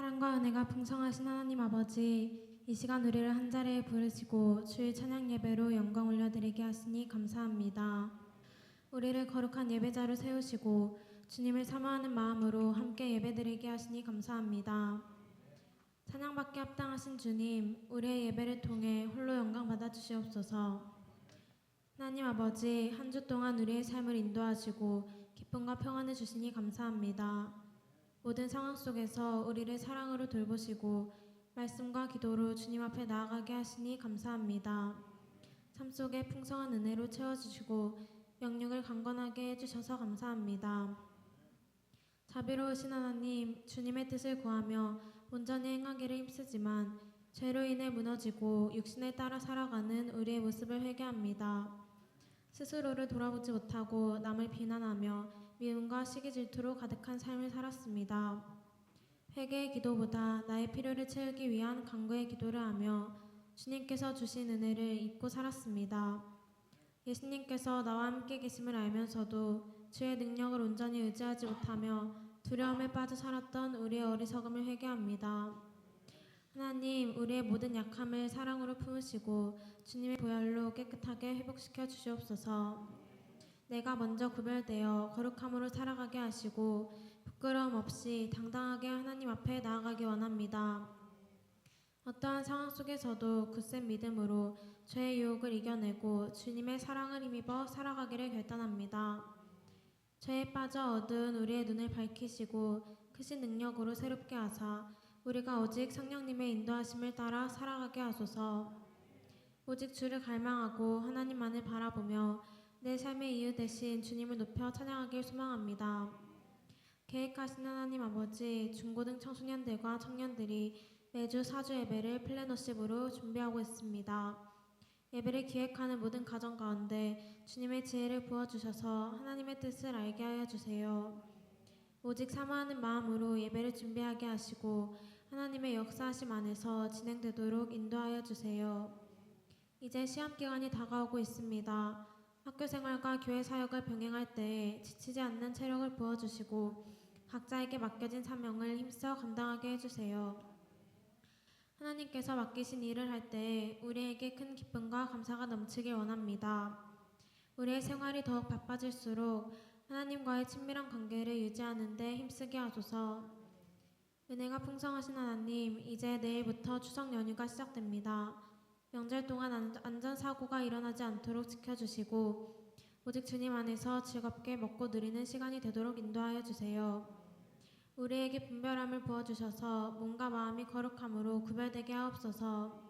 사랑과 은혜가 풍성하신 하나님 아버지, 이 시간 우리를 한 자리에 부르시고 주의 찬양 예배로 영광 올려드리게 하시니 감사합니다. 우리를 거룩한 예배자로 세우시고 주님을 사모하는 마음으로 함께 예배드리게 하시니 감사합니다. 찬양받게 합당하신 주님, 우리의 예배를 통해 홀로 영광 받아 주시옵소서. 하나님 아버지, 한 주 동안 우리의 삶을 인도하시고 기쁨과 평안을 주시니 감사합니다. 모든 상황 속에서 우리를 사랑으로 돌보시고 말씀과 기도로 주님 앞에 나아가게 하시니 감사합니다. 삶 속에 풍성한 은혜로 채워주시고 영육을 강건하게 해주셔서 감사합니다. 자비로우신 하나님, 주님의 뜻을 구하며 온전히 행하기를 힘쓰지만 죄로 인해 무너지고 육신에 따라 살아가는 우리의 모습을 회개합니다. 스스로를 돌아보지 못하고 남을 비난하며 미움과 시기 질투로 가득한 삶을 살았습니다. 회개의 기도보다 나의 필요를 채우기 위한 간구의 기도를 하며 주님께서 주신 은혜를 잊고 살았습니다. 예수님께서 나와 함께 계심을 알면서도 주의 능력을 온전히 의지하지 못하며 두려움에 빠져 살았던 우리의 어리석음을 회개합니다. 하나님, 우리의 모든 약함을 사랑으로 품으시고 주님의 보혈로 깨끗하게 회복시켜 주시옵소서. 내가 먼저 구별되어 거룩함으로 살아가게 하시고 부끄러움 없이 당당하게 하나님 앞에 나아가기 원합니다. 어떠한 상황 속에서도 굳센 믿음으로 죄의 유혹을 이겨내고 주님의 사랑을 힘입어 살아가기를 결단합니다. 죄에 빠져 어두운 우리의 눈을 밝히시고 크신 능력으로 새롭게 하사 우리가 오직 성령님의 인도하심을 따라 살아가게 하소서. 오직 주를 갈망하고 하나님만을 바라보며 내 삶의 이유 대신 주님을 높여 찬양하길 소망합니다. 계획하신 하나님 아버지, 중고등 청소년들과 청년들이 매주 사주 예배를 플래너십으로 준비하고 있습니다. 예배를 기획하는 모든 가정 가운데 주님의 지혜를 부어주셔서 하나님의 뜻을 알게 하여 주세요. 오직 사모하는 마음으로 예배를 준비하게 하시고 하나님의 역사하심 안에서 진행되도록 인도하여 주세요. 이제 시험 기간이 다가오고 있습니다. 학교 생활과 교회 사역을 병행할 때 지치지 않는 체력을 부어주시고 각자에게 맡겨진 사명을 힘써 감당하게 해주세요. 하나님께서 맡기신 일을 할 때 우리에게 큰 기쁨과 감사가 넘치길 원합니다. 우리의 생활이 더욱 바빠질수록 하나님과의 친밀한 관계를 유지하는 데 힘쓰게 하소서. 은혜가 풍성하신 하나님, 이제 내일부터 추석 연휴가 시작됩니다. 명절 동안 안- 안전사고가 일어나지 않도록 지켜주시고, 오직 주님 안에서 즐겁게 먹고 누리는 시간이 되도록 인도하여 주세요. 우리에게 분별함을 부어주셔서 몸과 마음이 거룩함으로 구별되게 하옵소서.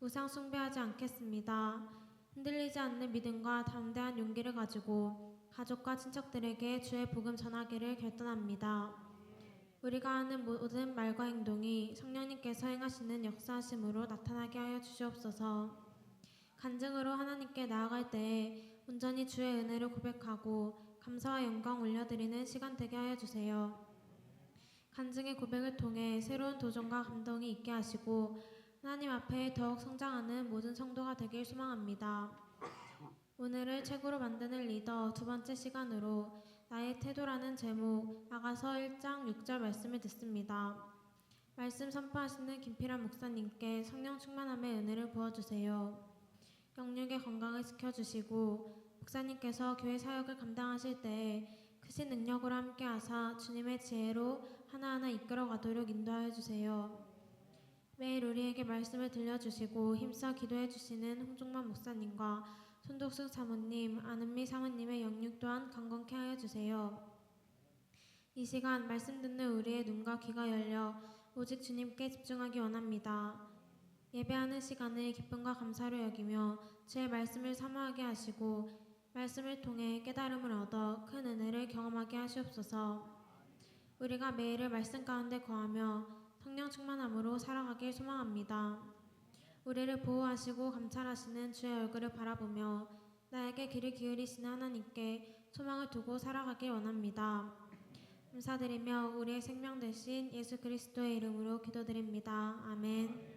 우상 숭배하지 않겠습니다. 흔들리지 않는 믿음과 담대한 용기를 가지고 가족과 친척들에게 주의 복음 전하기를 결단합니다. 우리가 하는 모든 말과 행동이 성령님께서 행하시는 역사하심으로 나타나게 하여 주시옵소서. 간증으로 하나님께 나아갈 때에 온전히 주의 은혜를 고백하고 감사와 영광 올려드리는 시간 되게 하여 주세요. 간증의 고백을 통해 새로운 도전과 감동이 있게 하시고 하나님 앞에 더욱 성장하는 모든 성도가 되길 소망합니다. 오늘을 최고로 만드는 리더 두 번째 시간으로 나의 태도라는 제목 아가서 1장 6절 말씀을 듣습니다. 말씀 선포하시는 김필환 목사님께 성령 충만함의 은혜를 부어주세요. 영육의 건강을 지켜주시고 목사님께서 교회 사역을 감당하실 때에 크신 능력으로 함께 하사 주님의 지혜로 하나하나 이끌어 가도록 인도하여 주세요. 매일 우리에게 말씀을 들려주시고 힘써 기도해 주시는 홍종만 목사님과 손독숙 사모님, 안은미 사모님의 영육 또한 강건케 하여 주세요. 이 시간 말씀 듣는 우리의 눈과 귀가 열려 오직 주님께 집중하기 원합니다. 예배하는 시간을 기쁨과 감사로 여기며 주의 말씀을 사모하게 하시고 말씀을 통해 깨달음을 얻어 큰 은혜를 경험하게 하시옵소서. 우리가 매일을 말씀 가운데 거하며 성령 충만함으로 살아가길 소망합니다. 우리를 보호하시고 감찰하시는 주의 얼굴을 바라보며 나에게 귀를 기울이신 하나님께 소망을 두고 살아가길 원합니다. 감사드리며 우리의 생명 대신 예수 그리스도의 이름으로 기도드립니다. 아멘.